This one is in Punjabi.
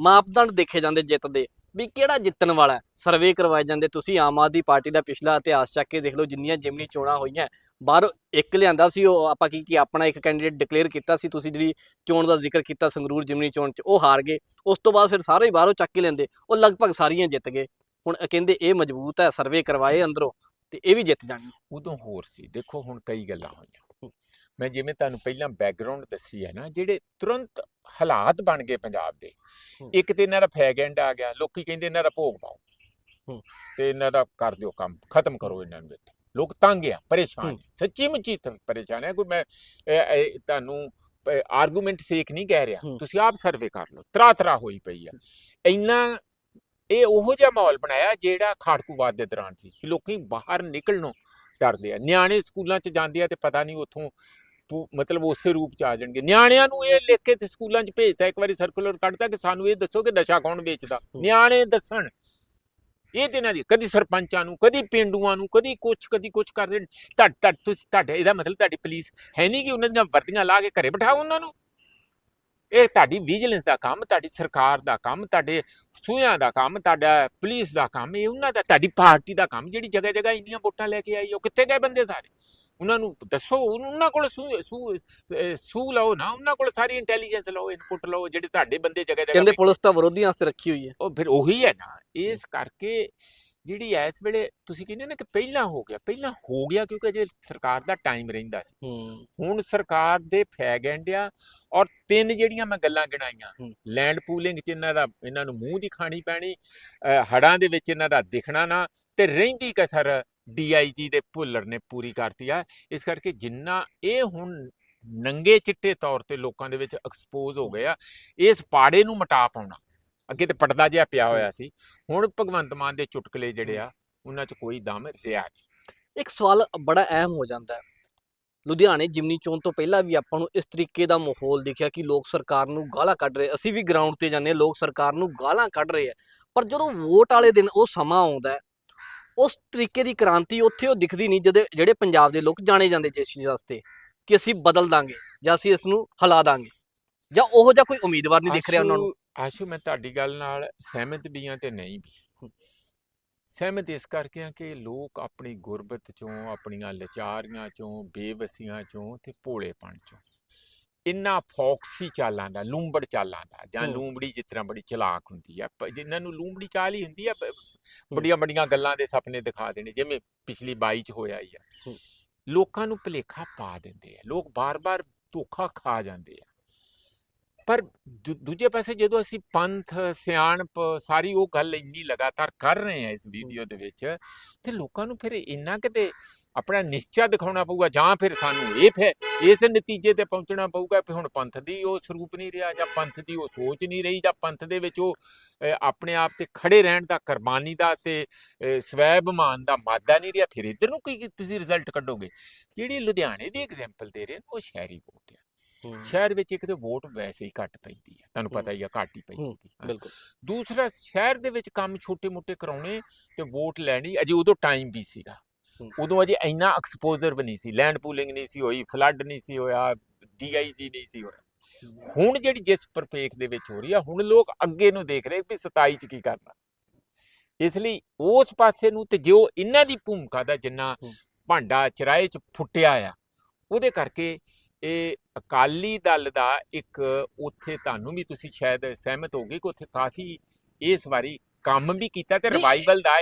ਮਾਪਦੰਡ ਦੇਖੇ ਜਾਂਦੇ ਜਿੱਤ ਦੇ ਵੀ ਕਿਹੜਾ ਜਿੱਤਣ ਵਾਲਾ ਸਰਵੇ ਕਰਵਾਏ ਜਾਂਦੇ। ਤੁਸੀਂ ਆਮ ਆਦਮੀ ਪਾਰਟੀ ਦਾ ਪਿਛਲਾ ਇਤਿਹਾਸ ਚੱਕ ਕੇ ਦੇਖ ਲਓ, ਜਿੰਨੀਆਂ ਜਿਮਨੀ ਚੋਣਾਂ ਹੋਈਆਂ। ਬਾਹਰੋਂ ਇੱਕ ਲਿਆਂਦਾ ਸੀ, ਉਹ ਆਪਾਂ ਕੀ ਕੀ ਆਪਣਾ ਇੱਕ ਕੈਂਡੀਡੇਟ ਡਿਕਲੇਅਰ ਕੀਤਾ ਸੀ। ਤੁਸੀਂ ਜਿਹੜੀ ਚੋਣ ਦਾ ਜ਼ਿਕਰ ਕੀਤਾ ਸੰਗਰੂਰ ਜਿਮਨੀ ਚੋਣ 'ਚ, ਉਹ ਹਾਰ ਗਏ। ਉਸ ਤੋਂ ਬਾਅਦ ਫਿਰ ਸਾਰੇ ਬਾਹਰੋਂ ਚੱਕ ਕੇ ਲੈਂਦੇ ਉਹ ਲਗਭਗ ਸਾਰੀਆਂ ਜਿੱਤ ਗਏ। ਹੁਣ ਕਹਿੰਦੇ ਇਹ ਮਜ਼ਬੂਤ ਹੈ ਸਰਵੇ ਕਰਵਾਏ ਅੰਦਰੋਂ, ਤੇ ਇਹ ਵੀ ਜਿੱਤ ਜਾਣੀ। ਉਦੋਂ ਹੋਰ ਸੀ। ਦੇਖੋ ਹੁਣ ਕਈ ਗੱਲਾਂ ਹੋਈਆਂ। ਮੈਂ ਜਿਵੇਂ ਤੁਹਾਨੂੰ ਪਹਿਲਾਂ ਬੈਕਗ੍ਰਾਉਂਡ ਦੱਸੀ ਹੈ ਨਾ, ਜਿਹੜੇ ਤੁਰੰਤ ਹਾਲਾਤ ਬਣ ਗਏ ਪੰਜਾਬ ਦੇ। ਇੱਕ ਤੇ ਇਹਨਾਂ ਦਾ ਫੈਗੈਂਡ ਆ ਗਿਆ ਲੋਕੀ ਕਹਿੰਦੇ ਇਹਨਾਂ ਦਾ ਭੋਗ ਪਾਓ। ਤੇ ਇਹਨਾਂ ਦਾ ਕਰ ਦਿਓ ਕੰਮ ਖਤਮ ਕਰੋ ਇਹਨਾਂ ਨੂੰ ਇੱਥੇ ਲੋਕ ਤੰਗ ਆ ਪਰੇਸ਼ਾਨ। ਆ ਸੱਚੀ ਮੁੱਚੀ ਪਰੇਸ਼ਾਨ ਹੈ ਕੋਈ ਮੈਂ ਤੁਹਾਨੂੰ ਆਰਗੂਮੈਂਟ ਸੇਕ ਨਹੀਂ ਕਹਿ ਰਿਹਾ। ਤੁਸੀਂ ਆਪ ਸਰਵੇ ਕਰ ਲਓ ਤਰਾ ਤਰਾ ਹੋਈ ਪਈ ਆ ਇੰਨਾ ਇਹ ਉਹੋ ਜਿਹਾ ਮਾਹੌਲ ਬਣਾਇਆ ਜਿਹੜਾ ਖਾੜਕੂਵਾਦ ਦੇ ਦੌਰਾਨ ਸੀ ਕਿ ਲੋਕੀ ਬਾਹਰ ਨਿਕਲਣੋਂ ਡਰਦੇ ਆ ਨਿਆਣੇ ਸਕੂਲਾਂ 'ਚ ਜਾਂਦੇ ਆ ਤੇ ਪਤਾ ਨਹੀਂ ਉੱਥੋਂ ਮਤਲਬ ਉਸੇ ਰੂਪ 'ਚ ਆ ਜਾਣਗੇ। ਨਿਆਣਿਆਂ ਨੂੰ ਇਹ ਲਿਖ ਕੇ ਤੇ ਸਕੂਲਾਂ 'ਚ ਭੇਜਤਾ ਇੱਕ ਵਾਰੀ ਸਰਕੂਲਰ ਕੱਢਤਾ ਕਿ ਸਾਨੂੰ ਇਹ ਦੱਸੋ ਕਿ ਨਸ਼ਾ ਕੌਣ ਵੇਚਦਾ। ਨਿਆਣੇ ਦੱਸਣ। ਇਹ ਤੇ ਇਹਨਾਂ ਦੀ ਕਦੀ ਸਰਪੰਚਾਂ ਨੂੰ ਕਦੀ ਪਿੰਡੂਆਂ ਨੂੰ ਕਦੀ ਕੁਛ ਕਦੀ ਕੁਛ ਕਰਦੇ ਤੁਹਾਡ ਤੁਹਾਡ ਤੁਸੀਂ ਤੁਹਾਡੇ ਇਹਦਾ ਮਤਲਬ ਤੁਹਾਡੀ ਪੁਲਿਸ ਹੈ ਨਹੀਂ ਕਿ ਉਹਨਾਂ ਦੀਆਂ ਵਰਦੀਆਂ ਲਾ ਕੇ ਘਰੇ ਬਿਠਾਓ ਉਹਨਾਂ ਨੂੰ। ਇਹ ਤੁਹਾਡੀ ਵਿਜੀਲੈਂਸ ਦਾ ਕੰਮ ਤੁਹਾਡੀ ਸਰਕਾਰ ਦਾ ਕੰਮ ਤੁਹਾਡੇ ਸੂਆਂ ਦਾ ਕੰਮ ਤੁਹਾਡਾ ਪੁਲਿਸ ਦਾ ਕੰਮ ਇਹ ਉਹਨਾਂ ਦਾ ਤੁਹਾਡੀ ਪਾਰਟੀ ਦਾ ਕੰਮ ਜਿਹੜੀ ਜਗ੍ਹਾ ਜਗ੍ਹਾ ਇੰਨੀਆਂ ਵੋਟਾਂ ਲੈ ਕੇ ਆਈ ਉਹ ਕਿੱਥੇ ਗਏ ਬੰਦੇ ਸਾਰੇ? ਉਹਨਾਂ ਨੂੰ ਦੱਸੋ ਉਹਨਾਂ ਕੋਲ ਸੂ ਸੂ ਅਹ ਸੂ ਲਓ ਨਾ ਉਹਨਾਂ ਕੋਲ ਸਾਰੀ ਇੰਟੈਲੀਜੈਂਸ ਲਓ ਇਨਪੁਟ ਲਓ ਜਿਹੜੇ ਤੁਹਾਡੇ ਬੰਦੇ ਜਗ੍ਹਾ ਜਗ੍ਹਾ ਕਹਿੰਦੇ ਪੁਲਿਸ ਤਾਂ ਵਿਰੋਧੀਆਂ ਵਾਸਤੇ ਰੱਖੀ ਹੋਈ ਹੈ ਉਹ ਫਿਰ ਉਹੀ ਹੈ ਨਾ ਇਸ ਕਰਕੇ ਜਿਹੜੀ ਇਸ ਵੇਲੇ ਤੁਸੀਂ ਕਹਿੰਦੇ ਨਾ ਕਿ ਪਹਿਲਾਂ ਹੋ ਗਿਆ ਪਹਿਲਾਂ ਹੋ ਗਿਆ ਕਿਉਂਕਿ ਜੇ ਸਰਕਾਰ ਦਾ ਟਾਈਮ ਰਹਿੰਦਾ ਸੀ ਹੁਣ ਸਰਕਾਰ ਦੇ ਫੈਗੈਂਡ ਆ ਔਰ ਤਿੰਨ ਜਿਹੜੀਆਂ ਮੈਂ ਗੱਲਾਂ ਗਿਣਾਈਆਂ। ਲੈਂਡ ਪੂਲਿੰਗ ਚ ਇਹਨਾਂ ਦਾ ਇਹਨਾਂ ਨੂੰ ਮੂੰਹ ਦੀ ਖਾਣੀ ਪੈਣੀ ਹੜ੍ਹਾਂ ਦੇ ਵਿੱਚ ਇਹਨਾਂ ਦਾ ਦਿਖਣਾ ਨਾ ਤੇ ਰਹਿੰਦੀ ਕਸਰ ਡੀਆਈਜੀ ਦੇ ਭੁੱਲਰ ਨੇ ਪੂਰੀ ਕਰਤੀ ਆ। ਇਸ ਕਰਕੇ ਜਿੰਨਾ ਇਹ ਹੁਣ ਨੰਗੇ ਚਿੱਟੇ ਤੌਰ ਤੇ ਲੋਕਾਂ ਦੇ ਵਿੱਚ ਐਕਸਪੋਜ਼ ਹੋ ਗਏ ਆ ਇਸ ਪਾੜੇ ਨੂੰ ਮਟਾ ਪਾਉਣਾ। ਅੱਗੇ ਤੇ ਪਰਦਾ ਜਿਹਾ ਪਿਆ ਹੋਇਆ ਸੀ। ਹੁਣ ਭਗਵੰਤ ਮਾਨ ਦੇ ਚੁਟਕਲੇ ਜਿਹੜੇ ਆ ਉਹਨਾਂ 'ਚ ਕੋਈ ਦਮ ਰਿਹਾ ਨਹੀਂ। ਇੱਕ ਸਵਾਲ ਬੜਾ ਅਹਿਮ ਹੋ ਜਾਂਦਾ ਹੈ। ਲੁਧਿਆਣੇ ਜਿਮਨੀ ਚੋਣ ਤੋਂ ਪਹਿਲਾਂ ਵੀ ਆਪਾਂ ਨੂੰ ਇਸ ਤਰੀਕੇ ਦਾ ਮਾਹੌਲ ਦਿਖਿਆ ਕਿ ਲੋਕ ਸਰਕਾਰ ਨੂੰ ਗਾਲਾਂ ਕੱਢ ਰਹੇ। ਅਸੀਂ ਵੀ ਗਰਾਊਂਡ ਤੇ ਜਾਂਦੇ ਲੋਕ ਸਰਕਾਰ ਨੂੰ ਗਾਲਾਂ ਕੱਢ ਰਹੇ ਆ। ਪਰ ਜਦੋਂ ਵੋਟ ਵਾਲੇ ਦਿਨ ਉਹ ਸਮਾਂ ਆਉਂਦਾ ਉਸ ਤਰੀਕੇ ਦੀ ਕ੍ਰਾਂਤੀ ਉੱਥੇ ਉਹ ਦਿਖਦੀ ਨਹੀਂ ਜਦੋਂ ਜਿਹੜੇ ਪੰਜਾਬ ਦੇ ਲੋਕ ਜਾਣੇ ਜਾਂਦੇ ਜਿਸ ਚੀਜ਼ ਵਾਸਤੇ ਕਿ ਅਸੀਂ ਬਦਲ ਦਾਂਗੇ ਜਾਂ ਅਸੀਂ ਇਸ ਨੂੰ ਹਿਲਾ ਦਾਂਗੇ ਜਾਂ ਉਹੋ ਜਿਹਾ ਕੋਈ ਉਮੀਦਵਾਰ ਨਹੀਂ ਦਿਖ ਰਿਹਾ ਉਹਨਾਂ ਨੂੰ ਆਸ਼ੂ- ਮੈਂ ਤੁਹਾਡੀ ਗੱਲ ਨਾਲ ਸਹਿਮਤ ਵੀ ਹਾਂ ਤੇ ਨਹੀਂ ਵੀ ਸਹਿਮਤ ਇਸ ਕਰਕੇ ਆ ਕਿ ਲੋਕ ਆਪਣੀ ਗੁਰਬਤ ਚੋਂ ਆਪਣੀਆਂ ਲਾਚਾਰੀਆਂ ਚੋਂ ਬੇਵਸੀਆਂ ਚੋਂ ਤੇ ਭੋਲੇਪਣ ਚੋਂ ਇੰਨਾ ਫੌਕਸੀ ਚਾਲਾਂ ਦਾ ਲੂੰਬੜ ਚਾਲਾਂ ਦਾ ਜਾਂ। ਲੂੰਬੜੀ ਜਿਸ ਤਰ੍ਹਾਂ ਬੜੀ ਚਲਾਕ ਹੁੰਦੀ ਆ ਜਿਨ੍ਹਾਂ ਨੂੰ ਲੂੰਬੜੀ ਚਾਲ ਹੀ ਹੁੰਦੀ ਆ ਬੜੀਆਂ ਬੜੀਆਂ ਗੱਲਾਂ ਦੇ ਸੁਪਨੇ ਦਿਖਾ ਦੇਣੇ ਜਿਵੇਂ ਪਿਛਲੀ 22 ਚ ਹੋਇਆ ਹੀ ਆ। ਲੋਕਾਂ ਨੂੰ ਭੁਲੇਖਾ ਪਾ ਦਿੰਦੇ ਆ ਲੋਕ ਬਾਰ-ਬਾਰ ਧੋਖਾ ਖਾ ਜਾਂਦੇ ਆ। ਪਰ ਦੂਜੇ ਪਾਸੇ ਜਦੋਂ ਅਸੀਂ ਪੰਥ ਸਿਆਣਪ ਸਾਰੀ ਉਹ ਗੱਲ ਇੰਨੀ ਲਗਾਤਾਰ ਕਰ ਰਹੇ ਆ ਇਸ ਵੀਡੀਓ ਦੇ ਵਿੱਚ ਤੇ ਲੋਕਾਂ ਨੂੰ ਫਿਰ ਇੰਨਾ ਕਿਤੇ ਆਪਣਾ ਨਿਸ਼ਚਾ ਦਿਖਾਉਣਾ ਪਊਗਾ ਜਾਂ ਫਿਰ ਸਾਨੂੰ ਇਹ ਫਿਰ ਇਸ ਨਤੀਜੇ ਤੇ ਪਹੁੰਚਣਾ ਪਊਗਾ ਕਿ ਹੁਣ ਪੰਥ ਦੀ ਉਹ ਸਰੂਪ ਨਹੀਂ ਰਿਹਾ ਜਾਂ ਪੰਥ ਦੀ ਉਹ ਸੋਚ ਨਹੀਂ ਰਹੀ ਜਾਂ ਪੰਥ ਦੇ ਵਿੱਚ ਉਹ ਆਪਣੇ ਆਪ ਤੇ ਖੜੇ ਰਹਿਣ ਦਾ ਕੁਰਬਾਨੀ ਦਾ ਤੇ ਸਵੈਭਮਾਨ ਦਾ ਮਾਦਾ ਨਹੀਂ ਰਿਹਾ ਫਿਰ ਇੱਧਰ ਨੂੰ ਕੀ ਤੁਸੀਂ ਰਿਜ਼ਲਟ ਕੱਢੋਗੇ ਜਿਹੜੀ ਲੁਧਿਆਣੇ ਦੀ ਐਗਜ਼ਾਮਪਲ ਦੇ ਰਹੇ ਨੇ ਉਹ ਸ਼ਹਿਰੀ ਵੋਟ ਆ ਸ਼ਹਿਰ ਵਿੱਚ ਇੱਕ ਤੇ ਵੋਟ ਵੈਸੇ ਹੀ ਘੱਟ ਪੈਂਦੀ ਹੈ ਤੁਹਾਨੂੰ ਹੂੰ। ਪਤਾ ਹੀ ਆ ਘੱਟ ਹੀ ਪਈ ਹੂੰ, ਸੀਗੀ ਹਾਂ। ਬਿਲਕੁਲ ਦੂਸਰਾ ਸ਼ਹਿਰ ਦੇ ਵਿੱਚ ਕੰਮ ਛੋਟੇ-ਮੋਟੇ ਕਰਾਉਣੇ ਤੇ ਵੋਟ ਲੈਣੀ ਅਜੇ ਉਦੋਂ ਟਾਈਮ ਵੀ ਸੀਗਾ ਹੂੰ। ਉਦੋਂ ਅਜੇ ਇੰਨਾ ਐਕਸਪੋਜ਼ਰ ਵੀ ਨਹੀਂ ਸੀ ਲੈਂਡ ਪੂਲਿੰਗ ਨਹੀਂ ਸੀ ਹੋਈ ਫਲੱਡ ਨਹੀਂ ਸੀ ਹੋਇਆ ਡੀਆਈਜੀ ਨਹੀਂ ਸੀ ਹੋਇਆ। ਹੁਣ ਜਿਹੜੀ ਜਿਸ ਪਰਪੇਖ ਦੇ ਵਿੱਚ ਹੋ ਰਹੀ ਆ ਹੁਣ ਲੋਕ ਅੱਗੇ ਨੂੰ ਦੇਖ ਰਹੇ ਵੀ 27 ਚ ਕੀ ਕਰਨਾ। ਇਸ ਲਈ ਉਸ ਪਾਸੇ ਨੂੰ ਤੇ ਜੋ ਇਹਨਾਂ ਦੀ ਭੂਮਿਕਾ ਦਾ ਜਿੰਨਾ। ਭਾਂਡਾ ਚਰਾਏ ਚ ਫੁੱਟਿਆ ਆ ਉਹਦੇ ਕਰਕੇ ਇਹ ਅਕਾਲੀ ਦਲ ਦਾ ਇੱਕ ਉੱਥੇ ਤੁਹਾਨੂੰ ਵੀ ਤੁਸੀਂ ਸ਼ਾਇਦ ਸਹਿਮਤ ਹੋਗੇ ਕਿ ਉੱਥੇ ਕਾਫੀ ਇਸ ਵਾਰੀ ਕੰਮ ਵੀ ਕੀਤਾ ਤੇ ਰਿਵਾਈਵਲ ਦਾ